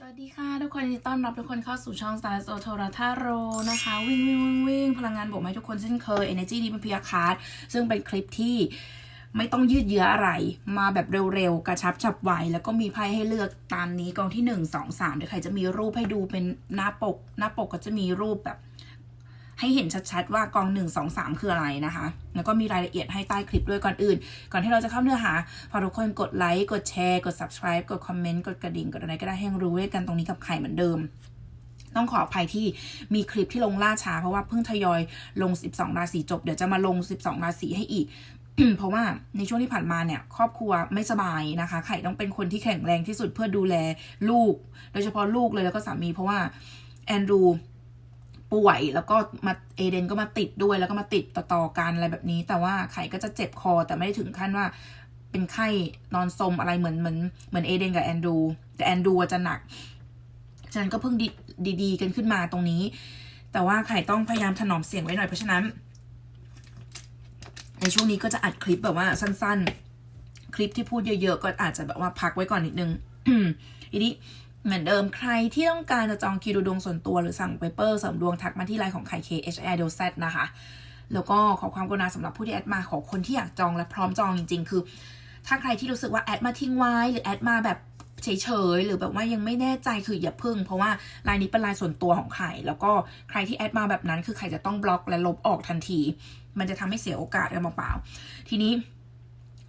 สวัสดีค่ะทุกคนยินดีต้อนรับทุกคนเข้าสู่ช่อง Star s o t o r a t a r o นะคะ วิ่งวิ่งวิ่งวิ่งพลังงานบวกให้ทุกคนเช่นเคย Energy ดีเป็นพิยาคาร์ดซึ่งเป็นคลิปที่ไม่ต้องยืดเยื้ออะไร มาแบบเร็วๆ กระชับฉับไว แล้วก็มีไพ่ให้เลือกตามนี้กองที่ 1 2 3เดี๋ยวใครจะมีรูปให้ดูเป็นหน้าปก หน้าปกก็จะมีรูปแบบ ให้เห็นชัดๆว่ากอง 1 2 3 คืออะไรนะคะ แล้วก็มีรายละเอียดให้ใต้คลิปด้วยก่อนอื่น ก่อนที่เราจะเข้าเนื้อหาฝากทุกคนกดไลค์กดแชร์กด subscribe กดคอมเมนต์กดกระดิ่งกดอะไรก็ได้ให้รู้ด้วยกันตรงนี้กับใครเหมือนเดิมต้องขออภัยที่มีคลิปที่ลงล่าช้า เพราะว่าเพิ่งทยอยลง 12 ราศีจบ เดี๋ยวจะมาลง 12 ราศีให้อีก เพราะว่าในช่วงที่ผ่านมาเนี่ย ครอบครัวไม่สบายนะคะ ไข่ต้องเป็นคนที่แข็งแรงที่สุดเพื่อดูแลลูก โดยเฉพาะลูกเลยแล้วก็สามีเพราะว่าแอนดรู ป่วยแล้วก็มาเอเดนก็มาติดด้วยแล้วก็มาติดต่อๆกันอะไรแบบนี้ แต่ว่าไข่ก็จะเจ็บคอ แต่ไม่ได้ถึงขั้นว่าเป็นไข้นอนสมอะไรเหมือนเหมือนเหมือนเอเดนกับแอนดูแต่แอนดูจะหนักฉะนั้นก็เพิ่งดีดีกันขึ้นมาตรงนี้ แต่ว่าไข่ต้องพยายามถนอมเสียงไว้หน่อยเพราะฉะนั้น ในช่วงนี้ก็จะอัดคลิปแบบว่าสั้น ๆ คลิปที่พูดเยอะๆก็อาจจะแบบว่าพักไว้ก่อนนิดนึงทีนี้ เหมือนเดิมใครที่ต้องการจะจองคิวดูดวงส่วนตัวหรือสั่งเปเปอร์เสริมดวงทักมาที่ไลน์ของไข่ K H I D Z นะคะ แล้วก็ขอความกรุณาสำหรับผู้ที่แอดมาขอคนที่อยากจองและพร้อมจองจริง ๆ คือ ถ้าใครที่รู้สึกว่าแอดมาทิ้งไว้ หรือแอดมาแบบเฉยๆ หรือแบบว่ายังไม่แน่ใจคืออย่าพึ่ง เพราะว่าไลน์นี้เป็นไลน์ส่วนตัวของใครแล้วก็ใครที่แอดมาแบบนั้นคือใครจะต้องบล็อกและลบออกทันที มันจะทำให้เสียโอกาสกันเปล่าๆทีนี้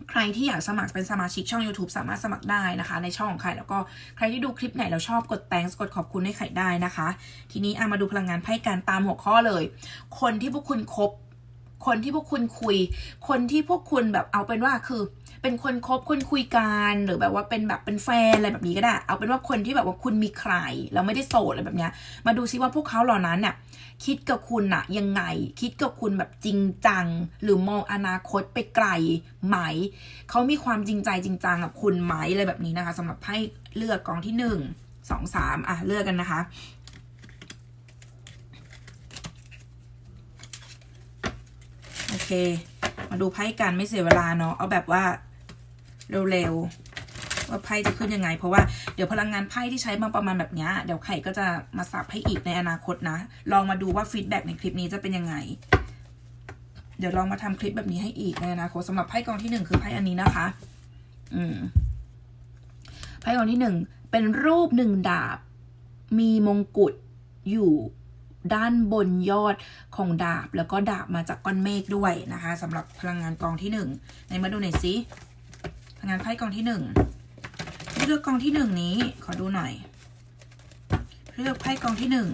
ใครที่อยากสมัครเป็นสมาชิกช่อง YouTube สามารถสมัครได้นะคะ ในช่องของใครแล้วก็ใครที่ดูคลิปไหนแล้วชอบกด thanks กดขอบคุณให้ไข่ได้นะคะ ทีนี้อามาดูพลังงานไพ่การตามหัวข้อเลย คนที่พวกคุณคบคนที่พวกคุณคุย คนที่พวกคุณแบบเอาเป็นว่าคือ เป็นคนคบคนคุยกันหรือแบบว่าเป็นแบบเป็นแฟนอะไรแบบนี้ก็ได้ เอาเป็นว่าคนที่แบบว่าคุณมีใครแล้วไม่ได้โสดอะไรแบบเนี้ย มาดูซิว่าพวกเขาเหล่านั้นเนี่ยคิดกับคุณอะยังไง คิดกับคุณแบบจริงจัง หรือมองอนาคตไปไกลไหม เขามีความจริงใจจริงจังกับคุณไหมอะไรแบบนี้นะคะสำหรับไพ่เลือกกองที่หนึ่งสองสามอะเลือกกันนะคะโอเค มาดูไพ่กันไม่เสียเวลาเนาะเอาแบบว่า เร็วๆว่าไพ่จะขึ้นยังไง เพราะว่าเดี๋ยวพลังงานไพ่ที่ใช้มาประมาณแบบนี้เดี๋ยวไข่ก็จะมาสับให้อีกในอนาคตนะ ลองมาดูว่าฟีดแบ็กในคลิปนี้จะเป็นยังไง เดี๋ยวลองมาทำคลิปแบบนี้ให้อีกในอนาคตสำหรับไพ่กองที่หนึ่งคือไพ่อันนี้นะคะ อืมไพ่กองที่หนึ่งเป็นรูปหนึ่งดาบ มีมงกุฎอยู่ด้านบนยอดของดาบ แล้วก็ดาบมาจากก้อนเมฆด้วยนะคะสำหรับพลังงานกองที่หนึ่งไหนมาดูหน่อยสิ พลังานไพ่กองที่หนึ่งเลือกกองที่หนึ่งนี้ขอดูหน่อย เลือกไพ่กองที่หนึ่ง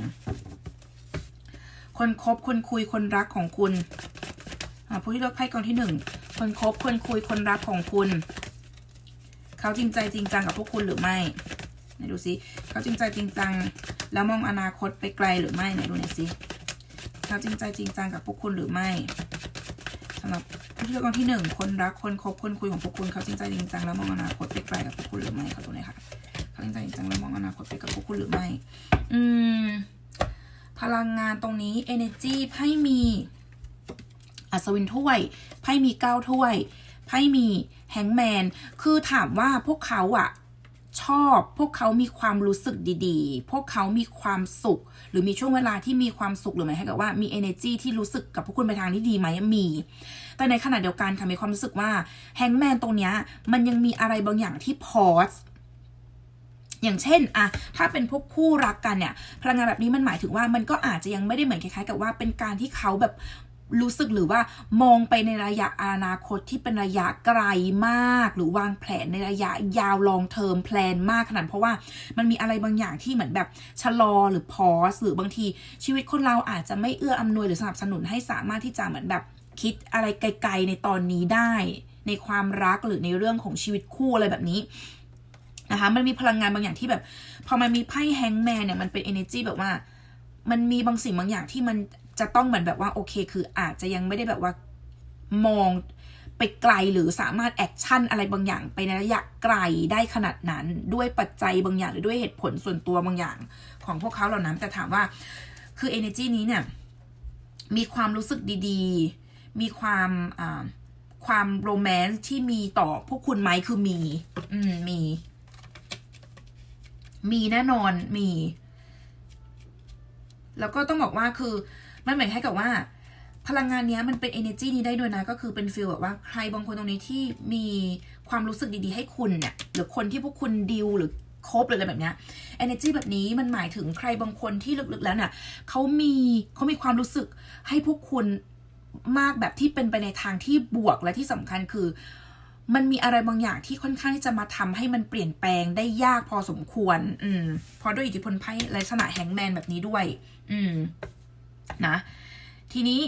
คนคบคนคุยคนรักของคุณผู้ที่เลือกไพ่กองที่หนึ่งคนคบคนคุยคนรักของคุณ เขาจริงใจจริงจังกับพวกคุณหรือไม่ไหนดูสิเขาจริงใจจริงจัง แล้วมองอนาคตไปไกลหรือไม่ไหนดูหน่อยสิเขาจริงใจจริงจังกับพวกคุณหรือไม่สำหรับ ที่เลือกกองที่หนึ่งคนรักคนคบคนคุยของพวกคุณเขาจริงใจจริงจังแล้วมองอนาคตไปไกลกับพวกคุณหรือไม่เขาดูหน่อยค่ะเขาจริงใจจริงจังแล้วมองอนาคตไปกับพวกคุณหรือไม่ อืม พลังงานตรงนี้ energy ไพ่มีอัศวินถ้วยไพ่มีเก้าถ้วยไพ่มีแฮงแมน คือถามว่าพวกเขาอะ ชอบ พวกเขามีความรู้สึกดีๆ พวกเขามีความสุข หรือมีช่วงเวลาที่มีความสุขหรือหมายถึงว่ามี energy ที่รู้สึกกับพวกคุณไปทางที่ดีไหมมี แต่ในขณะเดียวกันค่ะมีความรู้สึกว่าแฮงแมนตรงเนี้ยมันยังมีอะไรบางอย่างที่พอสอย่างเช่นอะถ้าเป็นพวกคู่รักกันเนี่ย พลังงานแบบนี้มันหมายถึงว่ามันก็อาจจะยังไม่ได้เหมือนคล้ายๆ กับว่าเป็นการที่เขาแบบ รู้สึกหรือว่ามองไปในระยะอนาคตที่เป็นระยะไกลมาก หรือวางแผนในระยะยาวลองเทอมแพลนมากขนาดเพราะว่ามันมีอะไรบางอย่างที่เหมือนแบบชะลอหรือพอสหรือบางทีชีวิตคนเราอาจจะไม่เอื้ออำนวยหรือสนับสนุนให้สามารถที่จะเหมือนแบบคิดอะไรไกล ๆ ในตอนนี้ได้ ในความรักหรือในเรื่องของชีวิตคู่อะไรแบบนี้นะคะมันมีพลังงานบางอย่างที่แบบ พอมันมีไพ่แฮงแมนเนี่ยมันเป็น energy แบบว่า มันมีบางสิ่งบางอย่างที่มัน จะต้องเหมือนแบบว่าโอเค คืออาจจะยังไม่ได้แบบว่ามองไปไกลหรือสามารถแอคชั่นอะไรบางอย่างไปในระยะไกลได้ขนาดนั้นด้วยปัจจัยบางอย่างหรือด้วยเหตุผลส่วนตัวบางอย่างของพวกเขาเหล่านั้น แต่ถามว่าคือ energy นี้เนี่ย มีความรู้สึกดีๆ มีความความโรแมนต์ที่มีต่อพวกคุณไหมคือมี อืมมี มีแน่นอนมี แล้วก็ต้องบอกว่าคือ มันหมายให้กับว่า พลังงานนี้มันเป็น energy นี้ได้ด้วยนะ ก็คือเป็นฟีลแบบว่าใครบางคนตรงนี้ที่มีความรู้สึกดีๆ ให้คุณเนี่ยหรือคนที่พวกคุณดิวหรือคบหรืออะไรแบบเนี้ย energy แบบนี้มันหมายถึงใครบางคนที่ลึกๆแล้วเนี่ยเขามีเขามีความรู้สึกให้พวกคุณมากแบบที่เป็นไปในทางที่บวกและที่สำคัญคือ มันมีอะไรบางอย่างที่ค่อนข้างที่จะมาทำให้มันเปลี่ยนแปลงได้ยากพอสมควร อืมเพราะด้วยอิทธิพลไพ่ลักษณะแฮงแมนแบบนี้ด้วย อืม นะ ทีนี้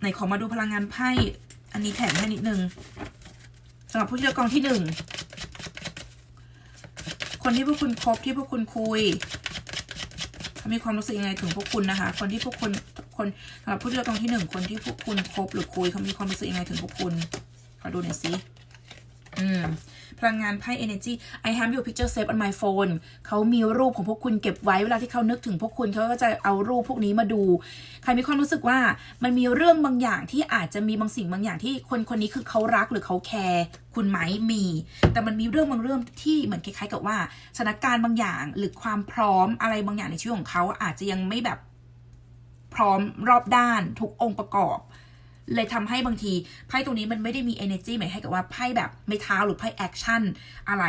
ไหนขอมาดูพลังงานไพ่ อันนี้แถมให้นิดนึงสำหรับผู้ที่เลือกกองที่หนึ่งคนที่พวกคุณคบที่พวกคุณคุยเขามีความรู้สึกยังไงถึงพวกคุณนะคะ คนที่พวกคุณคนสำหรับผู้ที่เลือกกองที่หนึ่งคนที่พวกคุณคบหรือคุยเขามีความรู้สึกยังไงถึงพวกคุณขอดูหน่อยสิอืม ลังงานไพ่ energy I have your picture saved on my phone เขามีรูปของพวกคุณเก็บไว้เวลาที่เขานึกถึงพวกคุณเขาก็จะเอารูปพวกนี้มาดู ใครมีความรู้สึกว่ามันมีเรื่องบางอย่างที่อาจจะมีบางสิ่งบางอย่างที่คนคนนี้คือเขารักหรือเขาแคร์คุณไหมมี แต่มันมีเรื่องบางเรื่องที่เหมือนคล้ายๆกับว่าสถานการณ์บางอย่างหรือความพร้อมอะไรบางอย่างในชีวิตของเขาอาจจะยังไม่แบบพร้อมรอบด้านทุกองค์ประกอบ เลยทำให้บางทีไพ่ตรงนี้มันไม่ได้มี energy หมายให้กับว่าไพ่แบบไม่เท้าหรือไพ่ action อะไร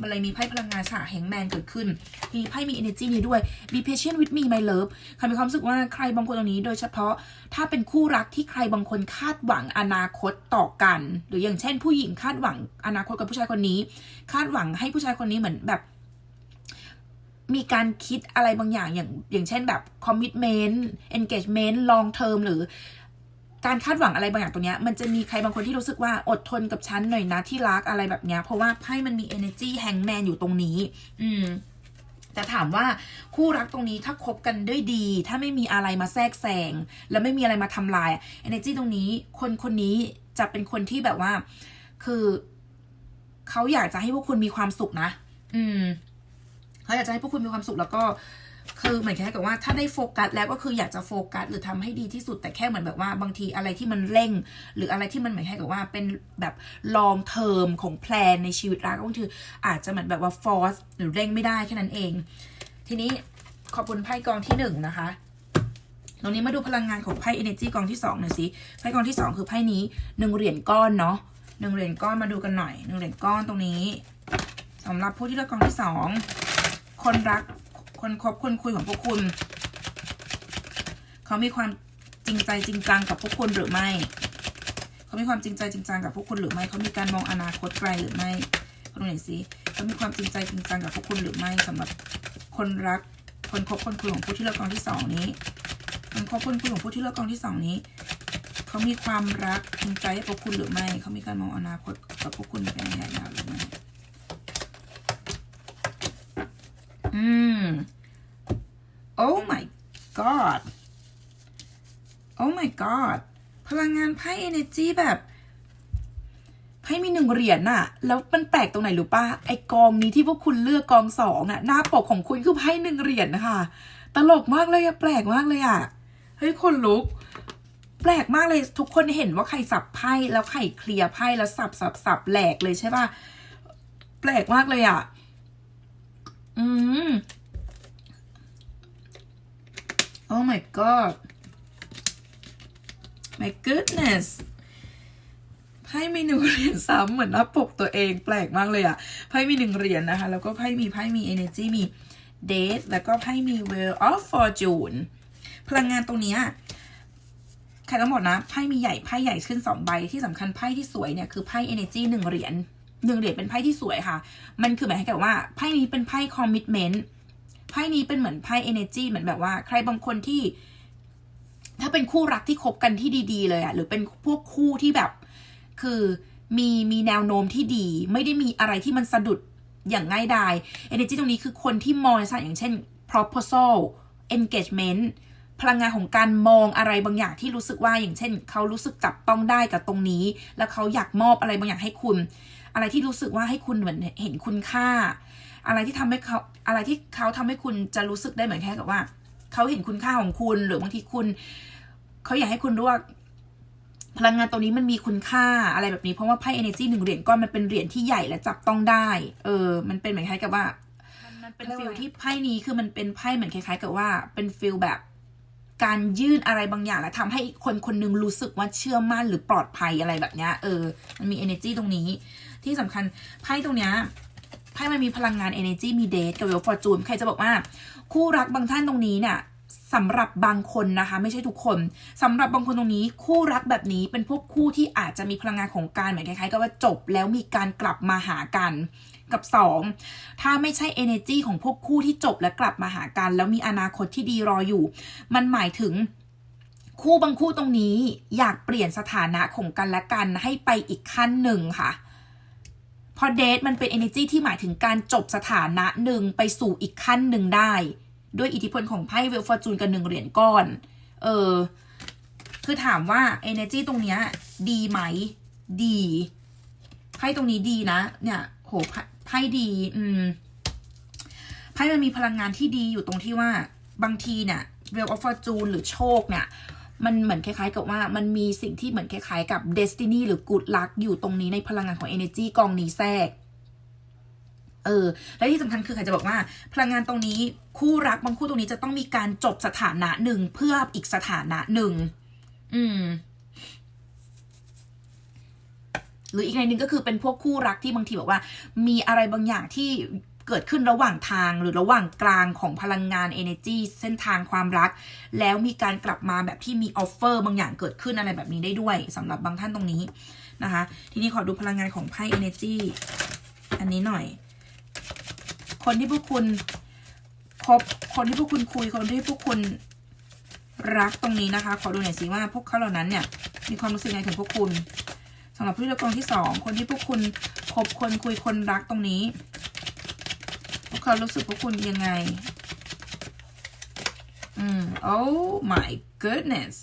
มันเลยมีไพ่พลังงานสาแห่งแมนเกิดขึ้น มีไพ่มี energy นี้ด้วย be patient with me my love ใครมีความรู้สึกว่าใครบางคนตรงนี้ โดยเฉพาะถ้าเป็นคู่รักที่ใครบางคนคาดหวังอนาคตต่อกัน หรืออย่างเช่น ผู้หญิงคาดหวังอนาคตกับผู้ชายคนนี้ คาดหวังให้ผู้ชายคนนี้เหมือนแบบมีการคิดอะไรบางอย่างอย่างอย่างเช่นแบบ commitment engagement long term หรือ การคาดหวังอะไรบางอย่างตรงเนี้ย มันจะมีใครบางคนที่รู้สึกว่าอดทนกับฉันหน่อยนะที่รักอะไรแบบเนี้ย เพราะว่าไพ่มันมี energy hangman อยู่ตรงนี้ อืมแต่ถามว่าคู่รักตรงนี้ถ้าคบกันด้วยดี ถ้าไม่มีอะไรมาแทรกแซงแล้วไม่มีอะไรมาทำลาย energy ตรงนี้ คนคนนี้จะเป็นคนที่แบบว่า คือเขาอยากจะให้พวกคุณมีความสุขนะ อืมเขาอยากจะให้พวกคุณมีความสุขแล้วก็ คือเหมือนแค่กับว่าถ้าได้โฟกัสแล้วก็คืออยากจะโฟกัสหรือทำให้ดีที่สุดแต่แค่เหมือนแบบว่าบางทีอะไรที่มันเร่ง หรืออะไรที่มันเหมือนแค่กับว่าเป็นแบบลองเทอมของแพลนในชีวิตรักก็คืออาจจะเหมือนแบบว่าฟอร์สหรือเร่งไม่ได้แค่นั้นเอง ทีนี้ขอบคุณไพ่กองที่หนึ่งนะคะตรงนี้มาดูพลังงานของไพ่ energy กองที่สองหน่อยสิไพ่กองที่สองคือไพ่นี้หนึ่งเหรียญก้อนเนาะหนึ่งเหรียญก้อนมาดูกันหน่อยหนึ่งเหรียญก้อนตรงนี้สำหรับผู้ที่เลือกกองที่สองคนรัก คนคบคนคุยของพวกคุณ เขามีความจริงใจจริงจังกับพวกคุณหรือไม่ เขามีความจริงใจจริงจังกับพวกคุณหรือไม่ เขามีการมองอนาคตไกลหรือไม่เขาดูหน่อยสิเขามีความจริงใจจริงจังกับพวกคุณหรือไม่สำหรับคนรัก คนคบคนคุยของผู้ที่เลือกกองที่สองนี้ คนคบคนคุยของผู้ที่เลือกกองที่สองนี้ เขามีความรักจริงใจให้พวกคุณหรือไม่ เขามีการมองอนาคตกับพวกคุณเป็นระยะยาวหรือไม่ อืม Oh my god Oh my god พลังงานไพ่ energy แบบไพ่มีหนึ่งเหรียญน่ะ แล้วมันแปลกตรงไหนรู้ป่ะ ไอกองนี้ที่พวกคุณเลือกกองสองอะหน้าปกของคุณคือไพ่หนึ่งเหรียญนะคะ ตลกมากเลยอะแปลกมากเลยอะเฮ้ยคนลุก แปลกมากเลยทุกคนเห็นว่าใครสับไพ่แล้วใครเคลียร์ไพ่แล้วสับสับสับแหลกเลยใช่ป่ะ แปลกมากเลยอะ อืม Oh my god my goodness ไพ่มีหนึ่งเหรียญซ้ำเหมือนหน้าปกตัวเองแปลกมากเลยอะไพ่มีหนึ่งเหรียญนะคะ แล้วก็ไพ่มีไพ่มี energy มี date แล้วก็ไพ่มี wheel of fortune พลังงานตรงนี้ใครต้งบอกนะไพ่มีใหญ่ไพ่ใหญ่ขึ้นสองใบที่สำคัญไพ่ที่สวยเนี่ยคือไพ่ energy หนึ่งเหรียญ หนึ่งเหรียญเป็นไพ่ที่สวยค่ะ มันคือหมายให้กับว่าไพ่นี้เป็นไพ่ commitment ไพ่นี้เป็นเหมือนไพ่ energy เหมือนแบบว่า ใครบางคนที่ ถ้าเป็นคู่รักที่คบกันที่ดี ๆ เลยอะหรือเป็นพวกคู่ที่แบบ คือมีมีแนวโน้มที่ดี ไม่ได้มีอะไรที่มันสะดุดอย่างง่ายดาย energy ตรงนี้คือคนที่มองในลักษณะอย่างเช่น proposal engagement พลังงานของการมองอะไรบางอย่างที่รู้สึกว่าอย่างเช่น เขารู้สึกจับต้องได้กับตรงนี้ แล้วเขาอยากมอบอะไรบางอย่างให้คุณ อะไรที่รู้สึกว่าให้คุณเหมือนเห็นคุณค่า อะไรที่ทำให้เขาอะไรที่เขาทำให้คุณจะรู้สึกได้เหมือนแค่กับว่าเขาเห็นคุณค่าของคุณหรือบางทีคุณเขาอยากให้คุณรู้ว่าพลังงานตัวนี้มันมีคุณค่าอะไรแบบนี้เพราะว่าไพ่ energy หนึ่งเหรียญก้อนมันเป็นเหรียญที่ใหญ่และจับต้องได้ เออ มันเป็นเหมือนคล้ายกับว่า มันเป็นฟิลที่ไพ่นี้คือมันเป็นไพ่เหมือนคล้าย ๆ กับว่าเป็นฟิลแบบ การยื่นอะไรบางอย่างแล้วทำให้คนคนหนึงรู้สึกว่าเชื่อมั่นหรือปลอดภัยอะไรแบบเนี้ยเออ มันมี energy ตรงนี้ ที่สำคัญไพ่ตรงเนี้ยไพ่มันมีพลังงาน energy มีเดทกับเวลฟอร์จูนใครจะบอกว่า คู่รักบางท่านตรงนี้เนี่ยสำหรับบางคนนะคะ ไม่ใช่ทุกคนสำหรับบางคนตรงนี้ คู่รักแบบนี้เป็นพวกคู่ที่อาจจะมีพลังงานของการเหมือนคล้ายๆกับว่าจบแล้วมีการกลับมาหากัน กับ 2 ถ้าไม่ใช่ energy ของพวกคู่ที่จบและกลับมาหากัน แล้วมีอนาคตที่ดีรออยู่ มันหมายถึงคู่บางคู่ตรงนี้อยากเปลี่ยนสถานะของกันและกันให้ไปอีกขั้นหนึ่งค่ะพอเดทมันเป็น energy ที่หมายถึงการจบสถานะหนึ่งไปสู่อีกขั้นหนึ่งได้ ด้วยอิทธิพลของไพ่เวลฟอร์จูนกับหนึ่งเหรียญก้อน เออ คือถามว่า energy ตรงเนี้ยดีไหม ดีไพ่ตรงนี้ดีนะ เนี่ย โห ไพ่ดี อืมไพ่มันมีพลังงานที่ดีอยู่ตรงที่ว่าบางทีเนี่ย Wheel of Fortune หรือโชคเนี่ย มันเหมือนคล้ายๆกับว่ามันมีสิ่งที่เหมือนคล้ายๆกับ Destiny หรือ Good Luck อยู่ตรงนี้ในพลังงานของ Energy กองนี้แทรกเออและที่สำคัญคือใครจะบอกว่า พลังงานตรงนี้คู่รักบางคู่ตรงนี้จะต้องมีการจบสถานะหนึ่งเพื่ออีกสถานะหนึ่ง อืม หรืออีกในหนึ่งก็คือเป็นพวกคู่รักที่บางทีบอกว่า มีอะไรบางอย่างที่เกิดขึ้นระหว่างทางหรือระหว่างกลางของพลังงาน energy เส้นทางความรัก แล้วมีการกลับมาแบบที่มีออฟเฟอร์บางอย่างเกิดขึ้นอะไรแบบนี้ได้ด้วยสำหรับบางท่านตรงนี้นะคะ ทีนี้ขอดูพลังงานของไพ่ energy อันนี้หน่อย คนที่พวกคุณคบคนที่พวกคุณคุยคนที่พวกคุณรักตรงนี้นะคะ ขอดูหน่อยสิว่าพวกเขาเหล่านั้นเนี่ยมีความรู้สึกไงถึงพวกคุณ สำหรับผู้เลือกกองที่สองคนที่พวกคุณคบคนคุยคนรักตรงนี้ พวกเขารู้สึกพวกคุณยังไง อืม oh my goodness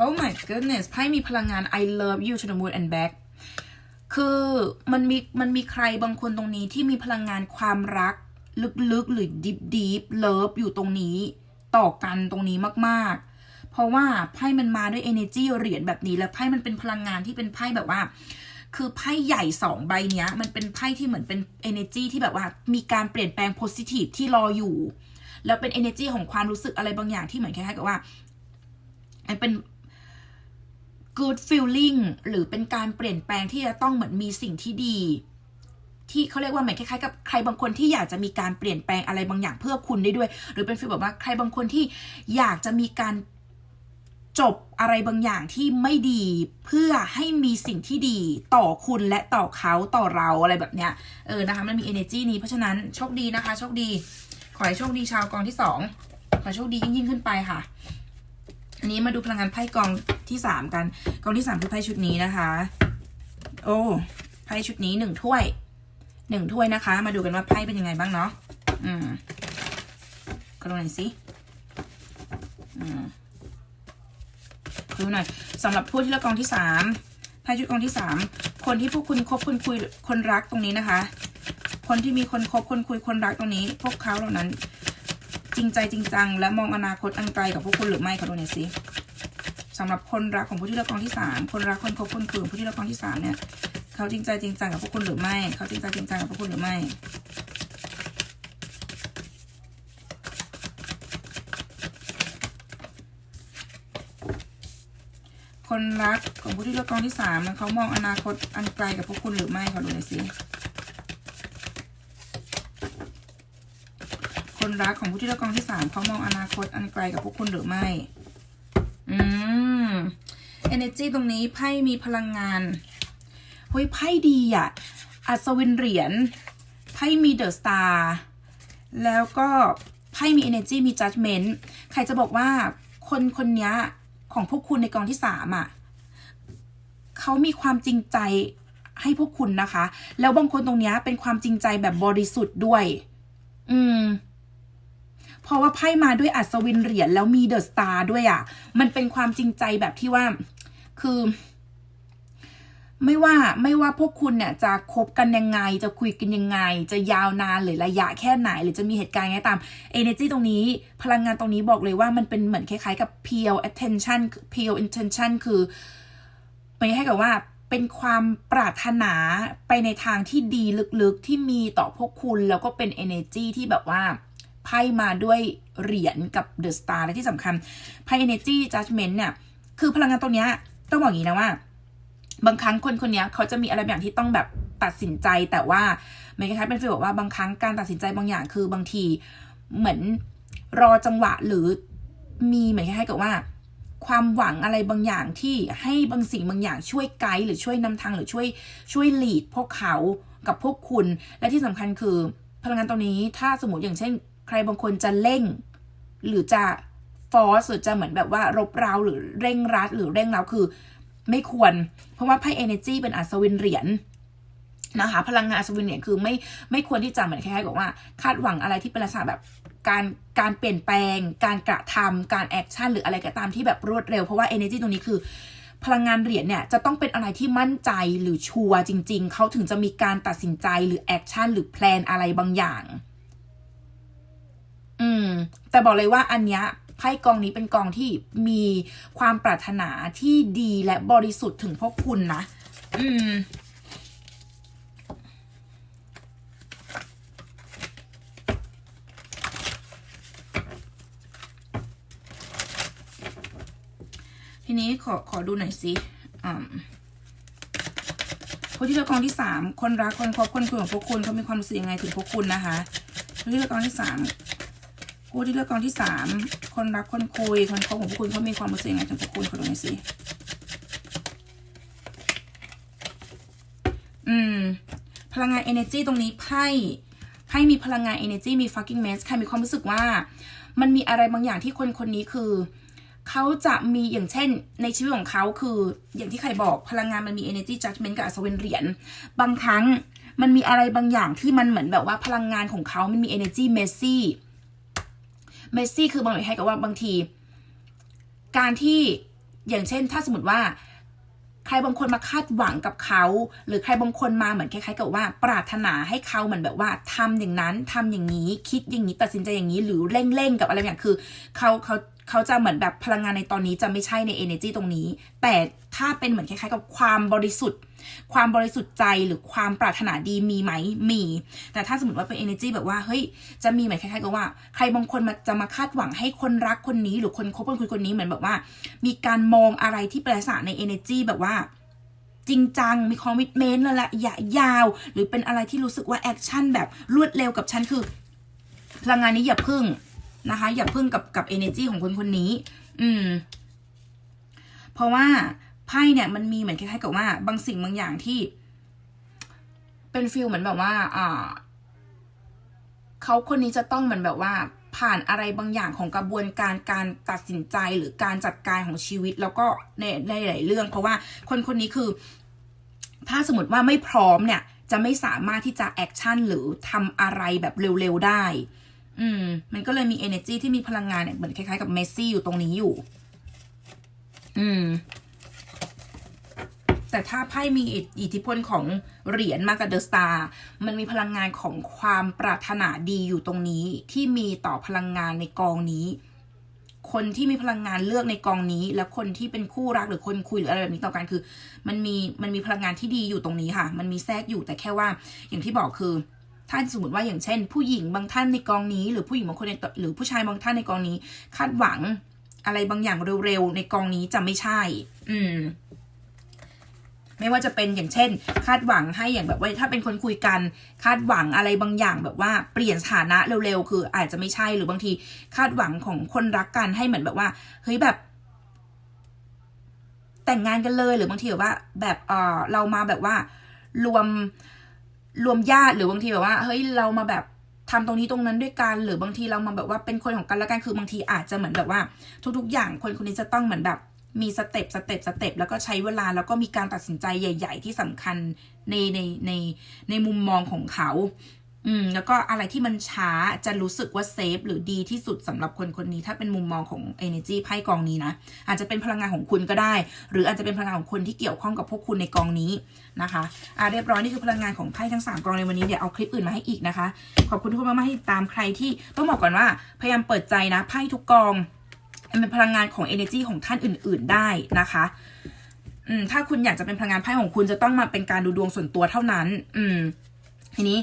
oh my goodness ไพ่มีพลังงาน I love you to the moon and back คือมันมีมันมีใครบางคนตรงนี้ที่มีพลังงานความรัก ลึกๆ หรือ deep deep love อยู่ตรงนี้ ต่อกันตรงนี้มากๆ เพราะว่าไพ่มันมาด้วย energy เหรียญแบบนี้แล้วไพ่มันเป็นพลังงานที่เป็นไพ่แบบว่า คือไพ่ใหญ่สองใบเนี้ย มันเป็นไพ่ที่เหมือนเป็น energy ที่แบบว่า มีการเปลี่ยนแปลง positive ที่รออยู่ แล้วเป็น energy ของความรู้สึกอะไรบางอย่างที่เหมือนคล้ายๆกับว่ามันเป็น good feeling หรือเป็นการเปลี่ยนแปลงที่จะต้องเหมือนมีสิ่งที่ดี ที่เขาเรียกว่าเหมือนคล้ายๆกับใครบางคนที่อยากจะมีการเปลี่ยนแปลงอะไรบางอย่างเพื่อคุณได้ด้วย หรือเป็นฟีลแบบว่าใครบางคนที่อยากจะมีการ จบอะไรบางอย่างที่ไม่ดีเพื่อให้มีสิ่งที่ดีต่อคุณและต่อเขาต่อเราอะไรแบบเนี้ยเออนะคะมันมี energy นี้เพราะฉะนั้นโชคดีนะคะโชคดี ขอให้โชคดีชาวกองที่สองขอโชคดียิ่งๆขึ้นไปค่ะ อันนี้มาดูพลังงานไพ่กองที่สามกันกองที่สามคือไพ่ชุดนี้นะคะ โอ้ไพ่ชุดนี้หนึ่งถ้วยหนึ่งถ้วยนะคะ มาดูกันว่าไพ่เป็นยังไงบ้างเนาะอืมก็ดูหน่อยสิอืม ดูหน่อยสำหรับผู้ที่เลือกกองที่สามไพ่ชุดกองที่สามคนที่พวกคุณคบคนคุยคนรักตรงนี้นะคะ คนที่มีคนคบคนคุยคนรักตรงนี้ พวกเขาเหล่านั้น จริงใจจริงจัง และมองอนาคตอันไกลกับพวกคุณหรือไม่ขอดูหน่อยสิสำหรับคนรักของผู้ที่เลือกกองที่สามคนรักคนคบคนคุยผู้ที่เลือกกองที่สามเนี่ยเขาจริงใจจริงจังกับพวกคุณหรือไม่ เขาจริงใจจริงจังกับพวกคุณหรือไม่ คนรักของผู้ที่เลือกกองที่สามนะเขามองอนาคตอันไกลกับพวกคุณหรือไม่ขอดูหน่อยสิคนรักของผู้ที่เลือกกองที่สามเขามองอนาคตอันไกลกับพวกคุณหรือไม่ อืม energy ตรงนี้ไพ่มีพลังงานเฮ้ยไพ่ดีอะ อัศวินเหรียญไพ่มีเดอะสตาร์แล้วก็ไพ่มี energy มี judgment ใครจะบอกว่าคนคนนี้ ของพวกคุณในกองที่สามอะเขามีความจริงใจให้พวกคุณนะคะ แล้วบางคนตรงเนี้ยเป็นความจริงใจแบบบริสุทธิ์ด้วย อืมเพราะว่าไพ่มาด้วยอัศวินเหรียญแล้วมีเดอะสตาร์ด้วยอะ มันเป็นความจริงใจแบบที่ว่า คือ ไม่ว่าไม่ว่าพวกคุณเนี่ยจะคบกันยังไง จะคุยกันยังไง จะยาวนานหรือระยะแค่ไหน หรือจะมีเหตุการณ์ไงตาม energy ตรงนี้ พลังงานตรงนี้บอกเลยว่ามันเป็นเหมือนคล้ายๆกับ pure attention pure intention คือไม่ให้กับว่าเป็นความปรารถนาไปในทางที่ดีลึกๆที่มีต่อพวกคุณแล้วก็เป็น energy ที่แบบว่าไพ่มาด้วยเหรียญกับ The Star และที่สำคัญไพ่ energy judgment เนี่ยคือพลังงานตรงเนี้ยต้องบอกอย่างนี้นะว่า บางครั้งคนคนนี้เขาจะมีอะไรบางอย่างที่ต้องแบบตัดสินใจแต่ว่ามันคล้ายๆเป็นฟีลแบบว่าบางครั้งการตัดสินใจบางอย่างคือบางทีเหมือนรอจังหวะหรือมีเหมือนคล้ายๆกับว่า ความหวังอะไรบางอย่างที่ให้บางสิ่งบางอย่างช่วยไกด์หรือช่วยนำทางหรือช่วยช่วยหลีดพวกเขากับพวกคุณ และที่สำคัญคือพลังงานตรงนี้ถ้าสมมติอย่างเช่น ใครบางคนจะเร่ง หรือจะฟอสหรือจะเหมือนแบบว่ารบเร้าหรือเร่งรัด หรือเร่งเร้าคือ ไม่ควร เพราะว่าไพ่ energy เป็นอัศวินเหรียญนะคะ พลังงานอัศวินเหรียญคือไม่ไม่ควรที่จะเหมือนคล้ายๆกับว่า คาดหวังอะไรที่เป็นลักษณะแบบการการเปลี่ยนแปลง การกระทำการแอคชั่นหรืออะไรก็ตามที่แบบรวดเร็ว เพราะว่า energy ตรงนี้คือ พลังงานเหรียญเนี่ยจะต้องเป็นอะไรที่มั่นใจหรือชัวร์จริง ๆ เขาถึงจะมีการตัดสินใจหรือแอคชั่นหรือแพลนอะไรบางอย่าง อืม แต่บอกเลยว่าอันเนี้ย ไพ่กองนี้เป็นกองที่มีความปรารถนาที่ดีและบริสุทธิ์ถึงพวกคุณนะ อืมทีนี้ขอขอดูหน่อยสิอืมผู้ที่เลือกกองที่สามคนรักคนคบคนคุยของพวกคุณเขามีความรู้สึกยังไงถึงพวกคุณนะคะผู้ที่เลือกกองที่สาม ผู้ที่เลือกกองที่สามคนรักคนคุย คนคบของพวกคุณเขามีความรู้สึกยังไงถึงพวกคุณขอดูหน่อยสิอืม พลังงาน energy ตรงนี้ไพ่ไพ่มีพลังงาน energy มี fucking mess ใครมีความรู้สึกว่า มันมีอะไรบางอย่างที่คนคนนี้คือเขาจะมีอย่างเช่นในชีวิตของเขาคืออย่างที่ใครบอกพลังงานมันมี energy judgment กับอัศวินเหรียญบางครั้งมันมีอะไรบางอย่างที่มันเหมือนแบบว่าพลังงานของเขามันมี energy messy เมสซี่คือบางอย่างให้กับว่าบางที การที่อย่างเช่น ถ้าสมมติว่า ใครบางคนมาคาดหวังกับเขา หรือใครบางคนมาเหมือนคล้ายๆกับว่า ปรารถนาให้เขาเหมือนแบบว่าทำอย่างนั้นทำอย่างนี้ คิดอย่างนี้ตัดสินใจอย่างนี้ หรือเร่งๆกับอะไรอย่างคือเขาเขา เขาจะเหมือนแบบพลังงานในตอนนี้จะไม่ใช่ใน energy ตรงนี้ แต่ถ้าเป็นเหมือนคล้ายๆกับความบริสุทธิ์ ความบริสุทธิ์ใจหรือความปรารถนาดีมีไหมมี แต่ถ้าสมมติว่าเป็น energy แบบว่าเฮ้ยจะมีเหมือนคล้ายๆกับว่า ใครบางคนมาจะมาคาดหวังให้คนรักคนนี้ หรือคนคบคนคุยคนนี้เหมือนแบบว่า มีการมองอะไรที่เป็นลักษณะใน energy แบบว่าจริงจัง มีคอมมิชเมนต์ระยะยาว หรือเป็นอะไรที่รู้สึกว่าแอคชั่นแบบรวดเร็วกับฉันคือ พลังงานนี้อย่าพึ่ง นะคะ อย่าพึ่งกับกับ energy ของคนคนนี้ อืม เพราะว่าไพ่เนี่ยมันมีเหมือนคล้ายๆกับว่า บางสิ่งบางอย่างที่ เป็นฟิลเหมือนแบบว่า อ่าเขาคนนี้จะต้องเหมือนแบบว่า ผ่านอะไรบางอย่างของกระบวนการการตัดสินใจหรือการจัดการของชีวิต แล้วก็ในในหลายเรื่อง เพราะว่าคนคนนี้คือ ถ้าสมมติว่าไม่พร้อมเนี่ย จะไม่สามารถที่จะแอคชั่นหรือทำอะไรแบบเร็วๆได้ อืม มันก็เลยมี energy ที่มีพลังงานเนี่ยเหมือนคล้ายๆกับเมสซี่อยู่ตรงนี้อยู่ อืม แต่ถ้าไพ่มีอิทธิพลของเหรียญมากับเดอะสตาร์มันมีพลังงานของความปรารถนาดีอยู่ตรงนี้ ที่มีต่อพลังงานในกองนี้ คนที่มีพลังงานเลือกในกองนี้ แล้วคนที่เป็นคู่รักหรือคนคุยหรืออะไรแบบนี้ต่อกันคือ มันมีมันมีพลังงานที่ดีอยู่ตรงนี้ค่ะ มันมีแทรกอยู่แต่แค่ว่า อย่างที่บอกคือ ถ้าสมมติว่าอย่างเช่น ผู้หญิงบางท่านในกองนี้ หรือผู้หญิงบางคนในหรือผู้ชายบางท่านในกองนี้ คาดหวังอะไรบางอย่างเร็วๆในกองนี้จะไม่ใช่ อืม ไม่ว่าจะเป็นอย่างเช่น คาดหวังให้อย่างแบบว่าถ้าเป็นคนคุยกัน คาดหวังอะไรบางอย่างแบบว่าเปลี่ยนสถานะเร็วๆคือ อาจจะไม่ใช่หรือบางที คาดหวังของคนรักกันให้เหมือนแบบว่าเฮ้ยแบบแต่งงานกันเลยหรือบางทีแบบว่า แบบเออเรามาแบบว่ารวม รวมญาติหรือบางทีแบบว่าเฮ้ยเรามาแบบทำตรงนี้ตรงนั้นด้วยกัน หรือบางทีเรามาแบบว่าเป็นคนของกันและกันคือบางทีอาจจะเหมือนแบบว่า ทุกๆ อย่างคนคนนี้จะต้องเหมือนแบบมีสเต็ปสเต็ปสเต็ปแล้วก็ใช้เวลาแล้วก็มีการตัดสินใจใหญ่ ๆ ที่สำคัญในในในในมุมมองของเขา อืมแล้วก็อะไรที่มันช้าจะรู้สึกว่าเซฟหรือดีที่สุดสำหรับคนคนนี้ ถ้าเป็นมุมมองของ energy ไพ่กองนี้นะ อาจจะเป็นพลังงานของคุณก็ได้ หรืออาจจะเป็นพลังงานของคนที่เกี่ยวข้องกับพวกคุณในกองนี้นะคะอ่าเรียบร้อยนี่คือพลังงานของไพ่ทั้ง 3 กองในวันนี้เดี๋ยวเอาคลิปอื่นมาให้อีกนะคะ ขอบคุณทุกคนมากๆที่ติดตามใครที่ต้องบอกก่อนว่าพยายามเปิดใจนะไพ่ทุกกองมันเป็นพลังงานของ energy ของท่านอื่น ๆได้นะคะอืมถ้าคุณอยากจะเป็นพลังงานไพ่ของคุณจะต้องมาเป็นการดูดวงส่วนตัวเท่านั้น อืม ทีนี้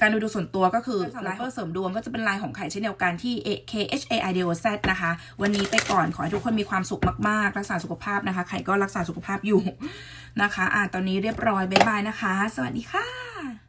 การดูดวงส่วนตัวก็คือสำหรับเสริมดวงก็จะเป็นลายของไข่เช่นเดียวกันที่ K H A I D O Z นะคะ วันนี้ไปก่อนขอให้ทุกคนมีความสุขมากๆ รักษาสุขภาพนะคะ ไข่ก็รักษาสุขภาพอยู่นะคะ อะตอนนี้เรียบร้อย บ๊ายบายนะคะ สวัสดีค่ะ